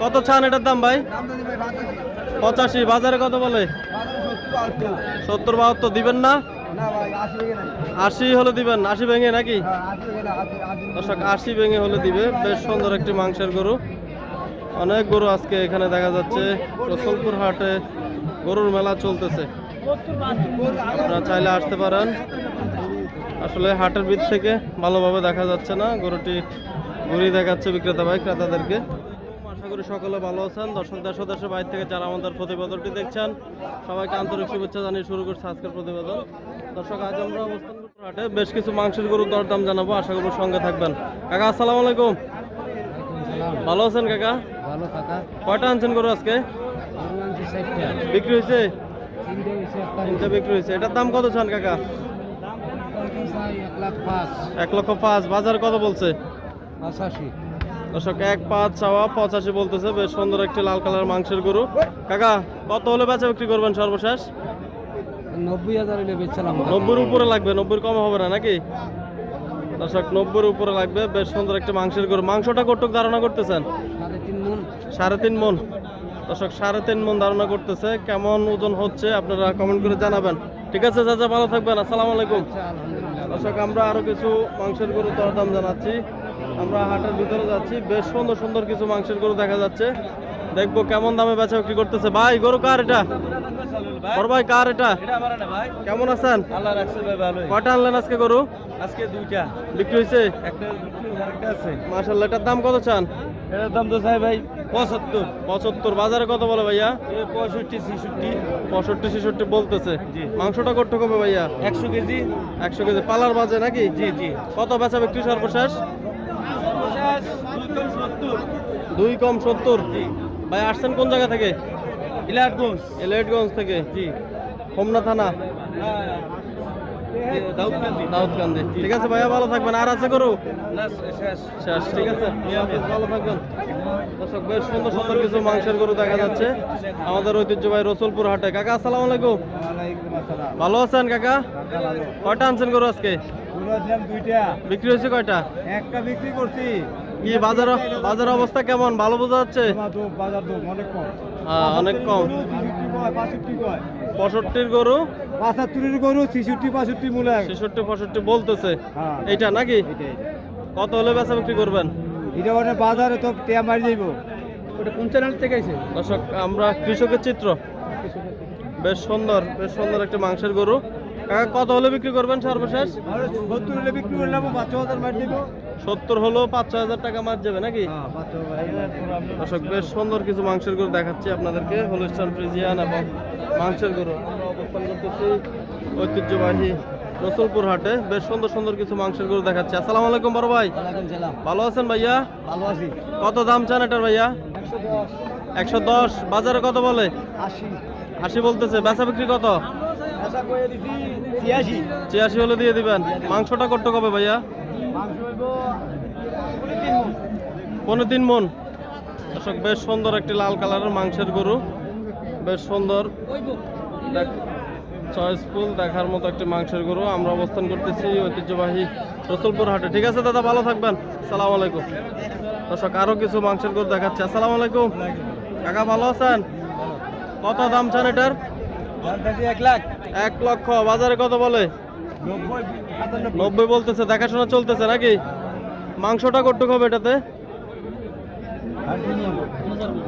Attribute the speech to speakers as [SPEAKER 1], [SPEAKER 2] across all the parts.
[SPEAKER 1] কত ছান এটার দাম ভাই? পঁচাশি। বাজারে কত বলে? সত্তর, বাহাত্তর দিবেন না? আশি হলে দিবেন। আশি ভেঙে নাকি? দর্শক, আশি ভেঙে হলে দিবে। বেশ সুন্দর একটি মাংসের গরু। অনেক গরু আজকে এখানে দেখা যাচ্ছে। রসুলপুর হাটে গরুর মেলা চলতেছে। আপনারা চাইলে আসতে পারেন। আসলে হাটের ভিত থেকে ভালোভাবে দেখা যাচ্ছে না। গরুটি ঘুরিয়ে দেখাচ্ছে বিক্রেতা ভাই, ক্রেতাদেরকে। করি সকলে ভালো আছেন। দর্শক দেশ দেশের বাইরে থেকে যারা আমাদের প্রতিবেদনটি দেখছেন সবাইকে আন্তরিক শুভেচ্ছা জানিয়ে শুরু করছে আজকের প্রতিবেদন। দর্শক আজ আমরা অবস্থান হাটে বেশ কিছু মাংসের গরুর দরদাম জানাব আশা করব সঙ্গে থাকবেন। কাকা আসসালামু আলাইকুম। ভালো আছেন কাকা?
[SPEAKER 2] ভালো কাকা।
[SPEAKER 1] কয়টা আনছেন গরু আজকে? বিক্রি হয়েছে?
[SPEAKER 2] তিনটে
[SPEAKER 1] বিক্রি। হয়েছে। এটার দাম কত চান কাকা?
[SPEAKER 2] এক
[SPEAKER 1] এক লক্ষ পাঁচ। বাজার কত বলছে?
[SPEAKER 2] পঁচাশি।
[SPEAKER 1] দর্শক এক পাঁচ চাওয়া পঁচাশি বলতেছে বেশ সুন্দর একটি লাল কালার মাংসের গরু। কাকা কত হলে বেচা বিক্রি করবেন সর্বশেষ?
[SPEAKER 2] নব্বই হাজার হলে বেচছিলাম
[SPEAKER 1] নব্বইয়ের উপরে লাগবে নব্বইয়ের কম হবে না নাকি? দর্শক নব্বইয়ের উপরে লাগবে বেশ সুন্দর একটি মাংসের গরু। মাংসটা কটুক ধারণা করতেছেন?
[SPEAKER 2] সাড়ে তিন মন।
[SPEAKER 1] মন। দর্শক সাড়ে তিন মন ধারণা করতেছে। কেমন ওজন হচ্ছে আপনারা কমেন্ট করে জানাবেন। ঠিক আছে চাচা ভালো থাকবেন। আসসালামু আলাইকুম।
[SPEAKER 2] আচ্ছা
[SPEAKER 1] দর্শক আমরা আরও কিছু মাংসের গরু দরদাম জানাচ্ছি। আমরা হাটের ভিতরে যাচ্ছি। বেশ সুন্দর সুন্দর কিছু মাংসের গরু দেখা যাচ্ছে। দেখব কেমন দামে বেচা বিক্রি করতেছে। ভাই গরু কার এটা? বড় ভাই কার এটা? কেমন আছেন?
[SPEAKER 2] আল্লাহ রাখছে ভাই ভালোই।
[SPEAKER 1] কয়টা আনলেন আজকে গরু?
[SPEAKER 2] আজকে দুইটা।
[SPEAKER 1] বিক্রি হয়েছে?
[SPEAKER 2] একটা আছে।
[SPEAKER 1] এটার দাম কত চান?
[SPEAKER 2] এটার দাম তো চাই ভাই পঁচাত্তর।
[SPEAKER 1] পঁচাত্তর। বাজারে কত বলে ভাইয়া?
[SPEAKER 2] পঁয়ষট্টি ছেষট্টি।
[SPEAKER 1] পঁয়ষট্টি ছেষট্টি বলতেছে। মাংসটা করতে হবে ভাইয়া?
[SPEAKER 2] একশো কেজি।
[SPEAKER 1] একশো কেজি। পালার বাজে নাকি?
[SPEAKER 2] জি জি।
[SPEAKER 1] কত বেচা বিক্রি সর্বশেষ? দুই কম সত্তর। ভাই আসছেন কোন জায়গা থেকে?
[SPEAKER 2] ইলাটগঞ্জ।
[SPEAKER 1] থেকে জি। হোমনা থানা।
[SPEAKER 2] দাউদকান্দি।
[SPEAKER 1] দাউদকান্দি। ঠিক আছে ভাইয়া ভালো থাকবেন। আর আছে করু
[SPEAKER 2] শেষ।
[SPEAKER 1] ঠিক আছে। ভালো থাকবেন। দর্শক বেশ সুন্দর সুন্দর কিছু মাংসের গরু দেখা যাচ্ছে। আমাদের ঐতিহ্যবাহী রসুলপুর হাটে। কাকা আসসালামু আলাইকুম। ভালো আছেন কাকা? কয়টা আনছেন গরু আজকে? বিক্রি হয়েছে কয়টা?
[SPEAKER 2] একটা বিক্রি করছি।
[SPEAKER 1] কি বাজার বাজার অবস্থা কেমন? ভালো বোঝা যাচ্ছে?
[SPEAKER 2] বাজার অনেক কম।
[SPEAKER 1] হ্যাঁ, অনেক কম। পঁয়ষট্টির গরু?
[SPEAKER 2] পাঁচাত্তরের গরু ছিষট্টি পাঁষট্টি মূলে
[SPEAKER 1] ছেষট্টি পঁয়ষট্টি বলতেছে।
[SPEAKER 2] হ্যাঁ।
[SPEAKER 1] এইটা নাকি? কত হলে বেচা বিক্রি করবেন?
[SPEAKER 2] এটা মানে বাজারে তো টেয়া মারি যাইব। ওটা কোন চ্যানেল থেকে আইছে?
[SPEAKER 1] দর্শক আমরা কৃষকের চিত্র। বেশ সুন্দর বেশ সুন্দর একটা মাংসের গরু। কত হলে বিক্রি করবেন সর্বশেষ?
[SPEAKER 2] সত্তর হলে বিক্রি করলাম পাঁচ হাজার মারি দিব।
[SPEAKER 1] সত্তর হলেও পাঁচ ছয় হাজার টাকা মার যাবে নাকি? দর্শক বেশ সুন্দর কিছু মাংসের গরু দেখাচ্ছি আপনাদেরকে হলিস্টান ফ্রিজিয়ান এবং মাংসের গরু। আমরা অবস্থান করতেছি ঐতিহ্যবাহী রসুলপুর হাটে। বেশ সুন্দর সুন্দর কিছু মাংসের গরু দেখাচ্ছি। আসসালামু আলাইকুম বড় ভাই। ভালো আছেন ভাইয়া?
[SPEAKER 2] ভালো আছি।
[SPEAKER 1] কত দাম চান এটার ভাইয়া?
[SPEAKER 2] একশো দশ।
[SPEAKER 1] বাজারে কত বলে?
[SPEAKER 2] আশি।
[SPEAKER 1] আশি বলতেছে। বেচা বিক্রি কত?
[SPEAKER 2] ছিয়াশি।
[SPEAKER 1] হলে দিয়ে দিবেন। মাংসটা করতে কবে ভাইয়া? পনেরো তিন মন। দর্শক বেশ সুন্দর একটি লাল কালারের মাংসের গরু। বেশ সুন্দর। চয়েসফুল দেখার মতো একটি মাংসের গরু। আমরা অবস্থান করতেছি ঐতিহ্যবাহী রসুলপুর হাটে। ঠিক আছে দাদা ভালো থাকবেন। সালাম আলাইকুম। দর্শক আরও কিছু মাংসের গরু দেখাচ্ছে। আসসালামু আলাইকুম। কাকা ভালো আছেন? কত দাম চান এটার?
[SPEAKER 2] এক লাখ।
[SPEAKER 1] এক লক্ষ, বাজারে কত বলে?
[SPEAKER 2] নব্বই
[SPEAKER 1] বলতেছে, দেখাশোনা চলতেছে নাকি? মাংসটা কটুক হবে এটাতে।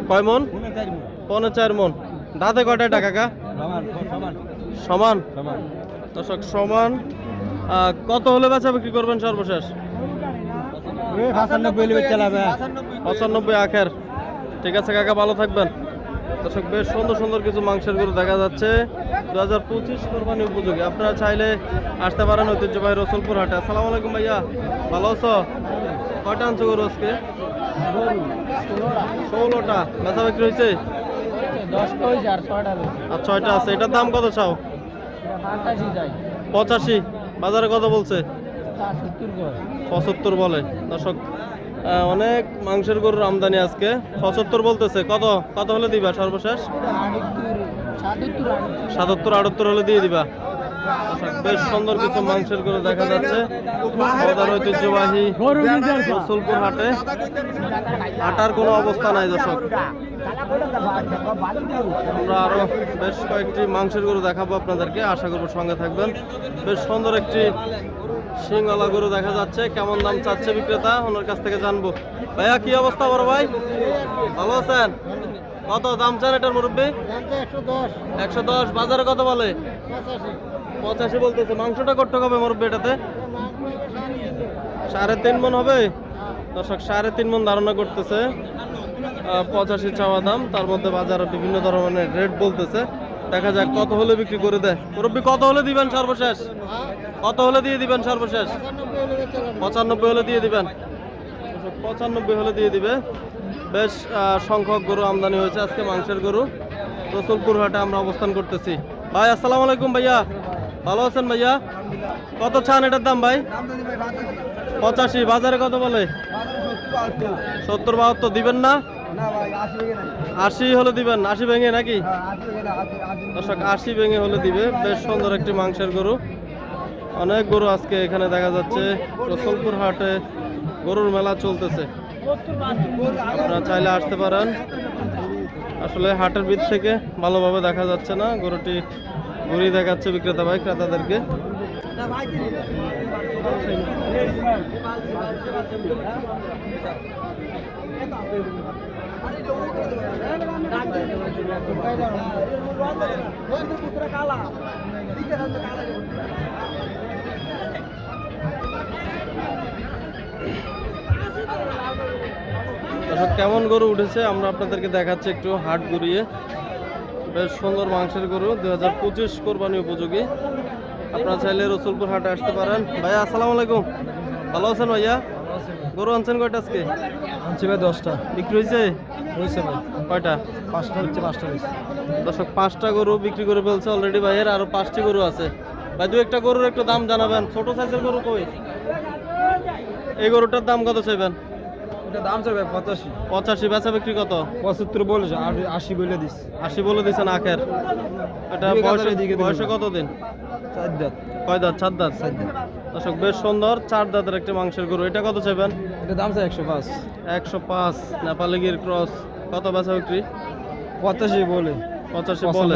[SPEAKER 1] কয় মন?
[SPEAKER 2] পনেরো চার
[SPEAKER 1] মন। দাঁতে কয়টা টাকা কাকা?
[SPEAKER 2] সমান।
[SPEAKER 1] দর্শক, সমান। কত হলে বেচা বিক্রি করবেন সর্বশেষ?
[SPEAKER 2] পঁচানব্বই
[SPEAKER 1] আখের। ঠিক আছে, কাকা, ভালো থাকবেন। দর্শক, বেশ সুন্দর সুন্দর কিছু মাংসের গরু দেখা যাচ্ছে। দু হাজার পঁচিশ কোরবানি উপযোগী। আপনারা চাইলে আসতে পারেন ঐতিহ্যবাহী রসুলপুর হাটে। আসসালামু আলাইকুম ভাইয়া ভালো আছো? কয়টা আনছো গরু আজকে? ষোলোটা। বেচা বিক্রি হয়েছে?
[SPEAKER 2] আর ছয়টা
[SPEAKER 1] আছে। এটার দাম কত চাও? পঁচাশি। বাজারে কত বলছে? পঁচাত্তর বলে। দর্শক অনেক মাংসের গরুর আমদানি আজকে। পঁচাত্তর বলতেছে। কত? কত হলে দিবা সর্বশেষ?
[SPEAKER 2] সাতাত্তর,
[SPEAKER 1] আটাত্তর। হলে দিয়ে দিবা। বেশ সুন্দর কিছু মাংসের গরু দেখা যাচ্ছে। আমাদের ঐতিহ্যবাহী রসুলপুর হাটে। হাটার কোনো অবস্থা নাই, দর্শক। আমরা আরও বেশ কয়েকটি মাংসের গরু দেখাবো আপনাদেরকে। আশা করব সঙ্গে থাকবেন। বেশ সুন্দর একটি সিংওয়ালা গরু দেখা যাচ্ছে। কেমন দাম চাচ্ছে বিক্রেতা? ওনার কাছ থেকে জানব। ভাইয়া, কি অবস্থা বড় ভাই? ভালো আছেন? কত দাম চান এটার মুরব্বী? একশো দশ। বাজারে কত বলে? পঁচাশি। বলতেছে। মাংসটা করতে হবে মুরব্বী এটাতে? সাড়ে তিন মন হবে? দর্শক সাড়ে তিন মন ধারণা করতেছে। পঁচাশি চাওয়া দাম। তার মধ্যে বাজারে বিভিন্ন ধরনের রেট বলতেছে। দেখা যাক কত হলে বিক্রি করে দেয়। মুরব্বী কত হলে দিবেন সর্বশেষ? কত হলে দিয়ে দিবেন সর্বশেষ? পঁচানব্বই হলে দিয়ে দিবেন। পঁচানব্বই হলে দিয়ে দিবে। বেশ সংখ্যক গরু আমদানি হয়েছে আজকে, মাংসের গরু। রসুলপুর হাটে আমরা অবস্থান করতেছি। ভাই, আসসালামু আলাইকুম ভাইয়া। ভালো আছেন ভাইয়া? কত ছান এটার দাম ভাই? পঁচাশি, বাজারে কত বলে? সত্তর, বাহাত্তর, দিবেন না? আশি হলে দিবেন, আশি ভেঙে নাকি? দর্শক, আশি ভেঙে হলে দিবে, বেশ সুন্দর একটি মাংসের গরু। অনেক গরু আজকে এখানে দেখা যাচ্ছে, রসুলপুর হাটে গরুর মেলা চলতেছে। আপনারা চাইলে আসতে পারেন। আসলে হাটের ভিত থেকে ভালোভাবে দেখা যাচ্ছে না। গরুটি ঘুরি দেখাচ্ছে বিক্রেতা ভাই, ক্রেতাদেরকে। দর্শক কেমন গরু উঠেছে আমরা আপনাদেরকে দেখাচ্ছি একটু হাট ঘুরিয়ে। বেশ সুন্দর মাংসের গরু দুই হাজার পঁচিশ কোরবানি উপযোগী। আপনারা চাইলে রসুলপুর হাটে আসতে পারেন। ভাইয়া আসসালামু আলাইকুম। ভালো আছেন ভাইয়া? গরু আনছেন কয়টা আজকে?
[SPEAKER 2] আনছি ভাই দশটা।
[SPEAKER 1] বিক্রি হয়েছে?
[SPEAKER 2] হয়েছে ভাই।
[SPEAKER 1] কয়টা?
[SPEAKER 2] পাঁচটা হচ্ছে পাঁচটা হয়েছে।
[SPEAKER 1] দর্শক পাঁচটা গরু বিক্রি করে ফেলছে অলরেডি ভাইয়ের আরও পাঁচটি গরু আছে। ভাই দু একটা গরুর একটু দাম জানাবেন। ছোট সাইজের গরু কই? এই গরুটার দাম কত চাইবেন?
[SPEAKER 2] এটা দাম চাই পঁচাশি।
[SPEAKER 1] পঁচাশি বেচা বিক্রি কত?
[SPEAKER 2] পঁচাত্তর বলেছে আর আশি বলে দিস
[SPEAKER 1] আশি বলে দিচ্ছেন আখের? এটা
[SPEAKER 2] দুই
[SPEAKER 1] বয়সে
[SPEAKER 2] দিকে
[SPEAKER 1] বয়সে কত দিন
[SPEAKER 2] চার দাঁত।
[SPEAKER 1] কয় দাঁত? চার দাঁত?
[SPEAKER 2] চার দাঁত।
[SPEAKER 1] দর্শক বেশ সুন্দর চার দাঁতের একটি মাংসের গরু। এটা কত চাইবেন?
[SPEAKER 2] এটা দাম চাই একশো পাঁচ।
[SPEAKER 1] একশো পাঁচ। নেপালি গির ক্রস কত বেচা বিক্রি?
[SPEAKER 2] পঁচাশি বলে।
[SPEAKER 1] পঁচাশি বলে।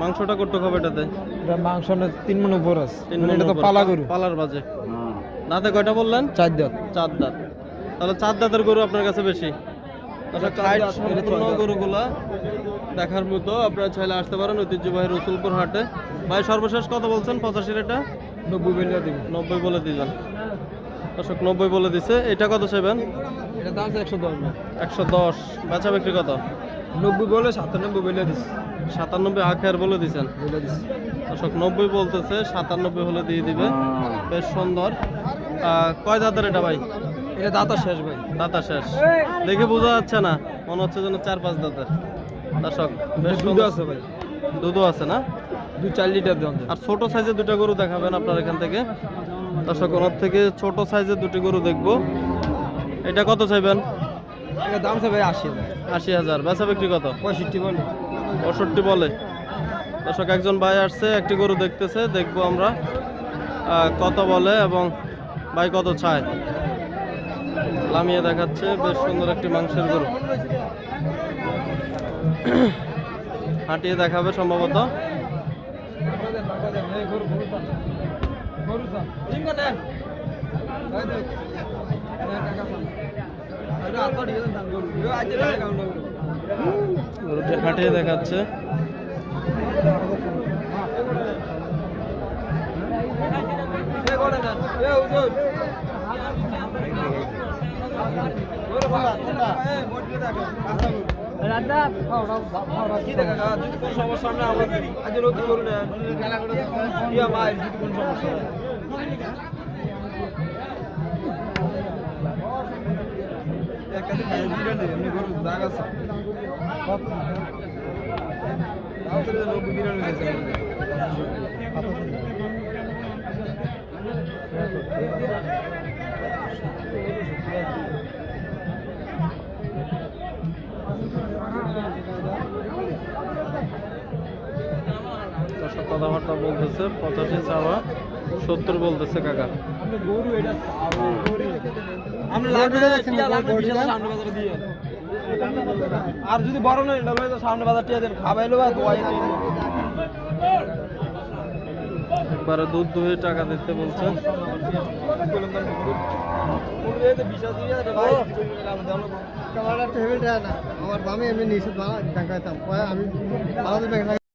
[SPEAKER 1] মাংসটা করতে হবে এটাতে?
[SPEAKER 2] এটা মাংস তিন মন উপর আছে।
[SPEAKER 1] তিন
[SPEAKER 2] মানে এটা তো পালা গরু।
[SPEAKER 1] পালার বাজে। দাঁতে কয়টা বললেন?
[SPEAKER 2] চার দাঁত।
[SPEAKER 1] চার দাঁত। তাহলে চার দাঁতের গরু আপনার কাছে বেশি। সম্পূর্ণ গরুগুলা দেখার মতো আপনারা চাইলে আসতে পারেন ঐতিহ্যবাহী রসুলপুর হাটে। ভাই সর্বশেষ কত বলছেন? পঁচাশির এটা?
[SPEAKER 2] নব্বই বেলে দিব।
[SPEAKER 1] নব্বই বলে দিলেন। দর্শক নব্বই বলে দিছে। এটা কত চাইবেন?
[SPEAKER 2] এটা দাম একশো দশ।
[SPEAKER 1] একশো দশ। বেচা বিক্রি কত?
[SPEAKER 2] নব্বই বলে সাতানব্বই বলে দিস
[SPEAKER 1] সাতানব্বই আখের বলে দিছেন। দর্শক নব্বই বলতেছে সাতানব্বই হলে দিয়ে দিবে। বেশ সুন্দর। কয় দাদার এটা ভাই?
[SPEAKER 2] এটা দাঁতা শেষ ভাই।
[SPEAKER 1] দাঁতা শেষ। দেখে বোঝা যাচ্ছে না। মনে হচ্ছে যেন চার পাঁচ দাঁতের। দর্শক বেশ
[SPEAKER 2] দুধ আছে ভাই।
[SPEAKER 1] দুধও আছে না?
[SPEAKER 2] দু চার লিটার দাম
[SPEAKER 1] আর ছোট সাইজের দুটো গরু দেখাবেন আপনার এখান থেকে। দর্শক ওনার থেকে ছোট সাইজের দুটি গরু দেখব। এটা কত চাইবেন?
[SPEAKER 2] এটা দাম চাই ভাই আশি
[SPEAKER 1] আশি হাজার। বেচা বিক্রি কত?
[SPEAKER 2] পঁয়ষট্টি বলে।
[SPEAKER 1] পঁয়ষট্টি বলে। দর্শক একজন ভাই আসছে একটি গরু দেখতেছে। দেখব আমরা কত বলে এবং ভাই কত চায়। লামিয়ে দেখাচ্ছে বেশ সুন্দর একটি মাংসের গরু। হাঁটিয়ে দেখাবে সম্ভবত। হাঁটিয়ে দেখাচ্ছে।
[SPEAKER 2] সমস্যা না আমার আজ নতুন করুন মায়ের যদি কোনো সমস্যা হয়। জায়গা
[SPEAKER 1] কথাবার্তা বলতেছে পঁচাশি চাওয়া সত্তর বলতেছে কাকা।
[SPEAKER 2] দিয়ে। আর যদি বড় নয় সামনে বাজার টিয়া দেন খাবাইলো বা দোয়াই
[SPEAKER 1] একবারে দুধ দুহে টাকা দিতে বলছে
[SPEAKER 3] আমার টেবিল না আমার বামে এমনি নিষেধ বাংলা আমি